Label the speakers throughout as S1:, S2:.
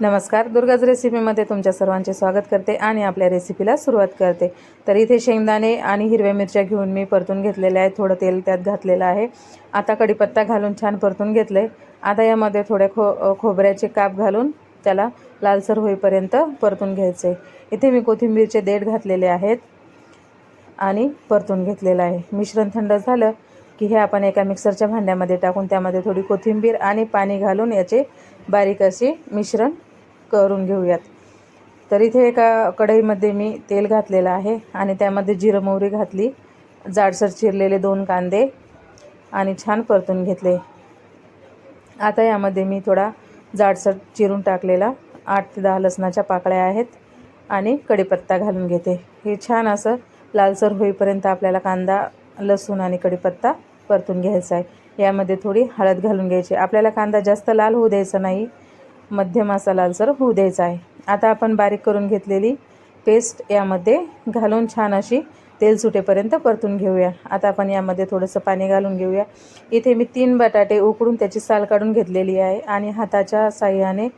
S1: नमस्कार दुर्गाज रेसिपीमध्ये तुमच्या सर्वांचे स्वागत करते आणि आपल्या रेसिपीला सुरुवात करते. तर इथे शेंगदाणे आणि हिरव्या मिरच्या घेऊन मी परतून घेतलेल्या आहे थोडं तेल त्यात घातलेलं आहे. आता कढीपत्ता घालून छान परतून घेतलं. आहे आता यामध्ये थोडे खो खोबऱ्याचे काप घालून त्याला लालसर होईपर्यंत परतून घ्यायचे. इथे मी कोथिंबीरचे देठ घातलेले आहेत आणि परतून घेतलेलं आहे. मिश्रण थंड झालं की हे आपण एका मिक्सरच्या भांड्यामध्ये टाकून त्यामध्ये थोडी कोथिंबीर आणि पाणी घालून याचे बारीक असे मिश्रण करून घेऊयात. तर इथे एका कढईमध्ये मी तेल घातलेलं आहे आणि त्यामध्ये जिरं मोहरी घातली जाडसर चिरलेले दोन कांदे आणि छान परतून घेतले. आता यामध्ये मी थोडा जाडसर चिरून टाकलेला आठ ते दहा लसणाच्या पाकळ्या आहेत आणि कढीपत्ता घालून घेते. हे छान असं लालसर होईपर्यंत आपल्याला कांदा लसूण आणि कढीपत्ता परतून घ्यायचा आहे. यामध्ये थोडी हळद घालून घ्यायची. आपल्याला कांदा जास्त लाल होऊ द्यायचा नाही. मध्यम असा लालसर होऊ द्यायचा आहे. आता आपण बारीक करून घेतलेली पेस्ट यामध्ये घालून छान अशी तेल सुटेपर्यंत परतून घेऊया. आता आपण यामध्ये थोडंसं पाणी घालून घेऊया. इथे मी तीन बटाटे उकडून त्याची साल काढून घेतलेली आहे आणि हाताच्या साह्याने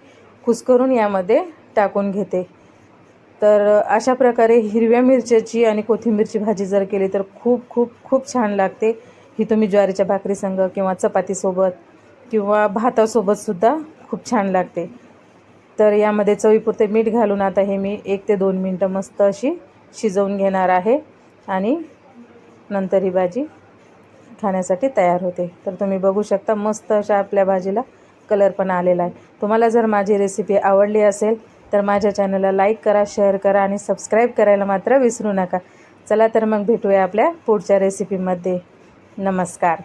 S1: कुस्करून यामध्ये टाकून घेते. तर अशा प्रकारे हिरव्या मिरच्याची आणि कोथिंबीरची भाजी जर केली तर खूप खूप खूप छान लागते. ही तुम्ही ज्वारीच्या भाकरीसंग किंवा चपातीसोबत किंवा भातासोबतसुद्धा खूप छान लागते. तर यामध्ये चवीपुरते मीठ घालून आता हे मी एक ते दोन मिनटं मस्त अशी शिजवून घेणार आहे. आणि नंतर ही भाजी खाण्यासाठी तयार होते. तर तुम्ही बघू शकता मस्त अशा आपल्या भाजीला कलर पण आलेला आहे. तुम्हाला जर माझी रेसिपी आवडली असेल तर माझ्या चॅनलला लाईक करा शेअर करा आणि सबस्क्राईब करायला मात्र विसरू नका. चला तर मग भेटूया आपल्या पुढच्या रेसिपीमध्ये. नमस्कार.